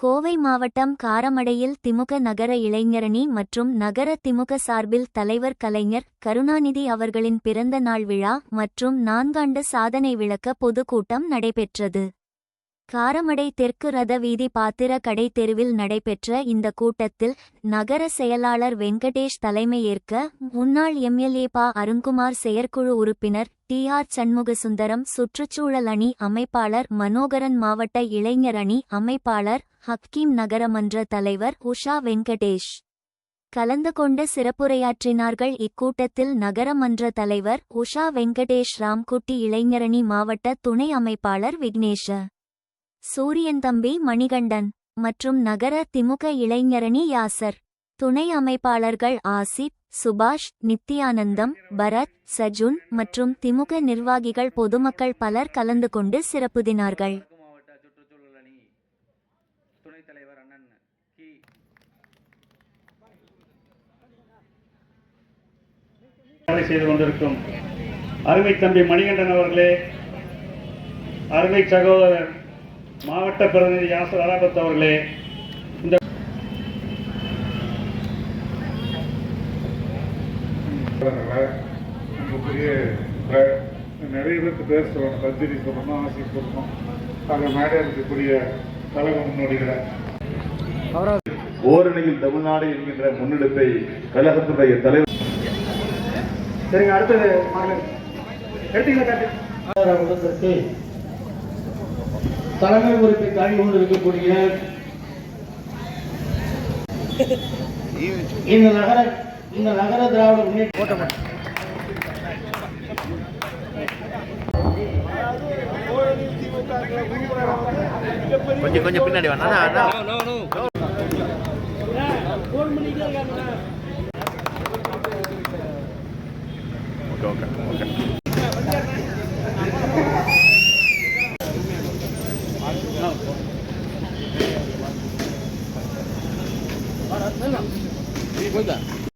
கோவை மாவட்டம் காரமடையில் திமுக நகர இளைஞரணி மற்றும் நகர திமுக சார்பில் தலைவர் கலைஞர் கருணாநிதி அவர்களின் பிறந்த நாள் விழா மற்றும் நான்காண்டு சாதனை விளக்க பொதுக்கூட்டம் நடைபெற்றது. காரமடை தெற்கு ரத வீதி பாத்திர கடை தெருவில் நடைபெற்ற இந்த கூட்டத்தில் நகர செயலாளர் வெங்கடேஷ் தலைமையேற்க முன்னாள் எம்எல்ஏ பா. அருண்குமார் செயற்குழு உறுப்பினர் டி. ஆர். சண்முகசுந்தரம் சுற்றுச்சூழல் அணி அமைப்பாளர் மனோகரன் மாவட்ட இளைஞர் அணி அமைப்பாளர் ஹக்கீம் நகரமன்ற தலைவர் உஷா வெங்கடேஷ். கலந்து கொண்டு சிறப்புரையாற்றினார்கள். இக்கூட்டத்தில் நகரமன்ற தலைவர் உஷா வெங்கடேஷ் ராம்குட்டி இளைஞரணி மாவட்ட துணை அமைப்பாளர் விக்னேஷ. சூரியன் தம்பி மணிகண்டன் மற்றும் நகர திமுக இளைஞரணி யாசர். துணை அமைப்பாளர்கள் ஆசிப் சுபாஷ் நித்யானந்தம் பரத் சஜுன் மற்றும் திமுக நிர்வாகிகள் பொதுமக்கள் பலர் கலந்து கொண்டு சிறப்புதினார்கள் செய்து கொண்டிருக்கும் அருமை தம்பி மணிகண்டன் அவர்களே அருமை சகோதரர் மாவட்ட பிரதிநிதி யாசர் அராபத் அவர்களே இந்த நிறைய பேருக்கு பேர் சொல்லணும் பத்திரி சொல்லணும் ஆசி சொல்லணும் ஆக மேடை இருக்கக்கூடிய கழக முன்னோடிகளை. ஓரணியில் தமிழ்நாடு என்கின்ற முன்னெடுப்பை கழகத்துடைய தலைவர் சரிங்க அடுத்தது அவர்களுக்கு தலைமை பொறுப்பை தாங்கி கொண்டிருக்கக்கூடிய இந்த நகர இந்த நகர திராவிட முன்னேற்ற கொஞ்சம் கொஞ்சம் பின்னாடி ஓகே ஓகே ஓகே 上，李坤。